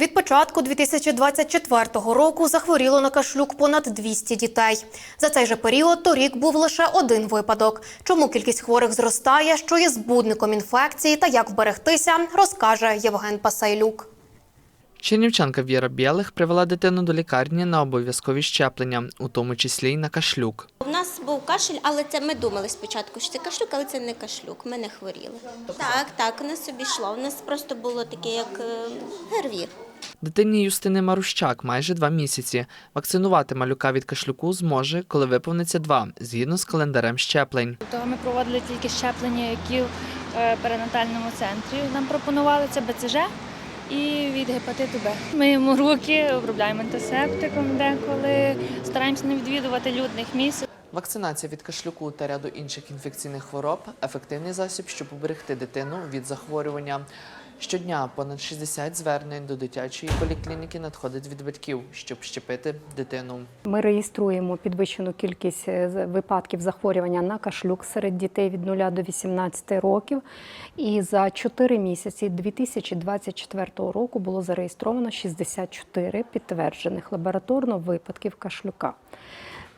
Від початку 2024 року захворіло на кашлюк понад 200 дітей. За цей же період торік був лише один випадок. Чому кількість хворих зростає, що є збудником інфекції та як вберегтися, розкаже Євген Пасайлюк. Чернівчанка Віра Білих привела дитину до лікарні на обов'язкові щеплення, у тому числі й на кашлюк. У нас був кашель, але це ми думали спочатку, що це кашлюк, але це не кашлюк. Ми не хворіли. Так, так, у нас собі йшло. У нас просто було таке, як е, гервір. Дитині Юстини Марущак майже два місяці. Вакцинувати малюка від кашлюку зможе, коли виповниться два, згідно з календарем щеплень. Того ми проводили тільки щеплення, які в е, перинатальному центрі. Нам пропонували це БЦЖ і від гепатиту Б. Миємо руки, обробляємо антисептиком деколи, стараємося не відвідувати людних місць. Вакцинація від кашлюку та ряду інших інфекційних хвороб ефективний засіб, щоб уберегти дитину від захворювання. Щодня понад 60 звернень до дитячої поліклініки надходить від батьків, щоб щепити дитину. Ми реєструємо підвищену кількість е, випадків захворювання на кашлюк серед дітей від 0 до 18 років. І за 4 місяці 2024 року було зареєстровано 64 підтверджених лабораторно випадків кашлюка.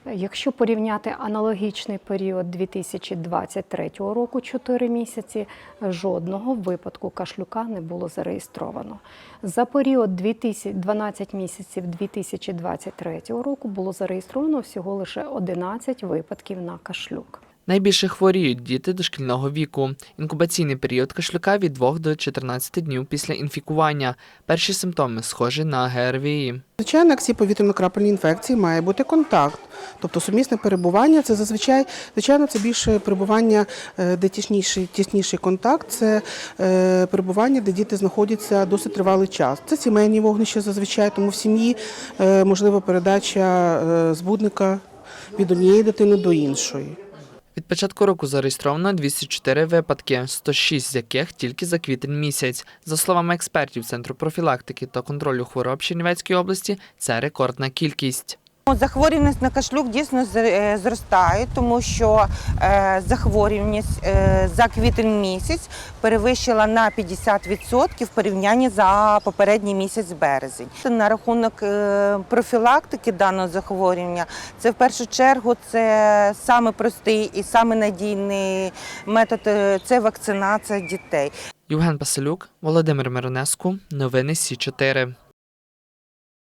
Якщо порівняти аналогічний період 2023 року, 4 місяці, жодного випадку кашлюка не було зареєстровано. За період 2000 12 місяців 2023 року було зареєстровано всього лише 11 випадків на кашлюк. Найбільше хворіють діти дошкільного віку. Інкубаційний період кашлюка від 2 до 14 днів після інфікування. Перші симптоми схожі на ГРВІ. Звичайно, як всі повітряно-крапельні інфекції має бути контакт. Тобто сумісне перебування це зазвичай, звичайно, це більше перебування, е, де тісніший, тісніший контакт, це е, перебування, де діти знаходяться досить тривалий час. Це сімейні вогнища зазвичай, тому в сім'ї е, можлива передача збудника від однієї дитини до іншої. Від початку року зареєстровано 204 випадки, 106 з яких тільки за квітень місяць. За словами експертів Центру профілактики та контролю хвороб Чернівецької області, це рекордна кількість. Ну, Захворюваність на кашлюк дійсно е, зростає, тому що е, захворюваність е, за квітень місяць перевищила на 50% в порівнянні за попередній місяць березень. На рахунок профілактики даного захворювання, це в першу чергу це саме простий і саме надійний метод це вакцинація дітей. Євген Паселюк, Володимир Миронеску. Новини Сі 4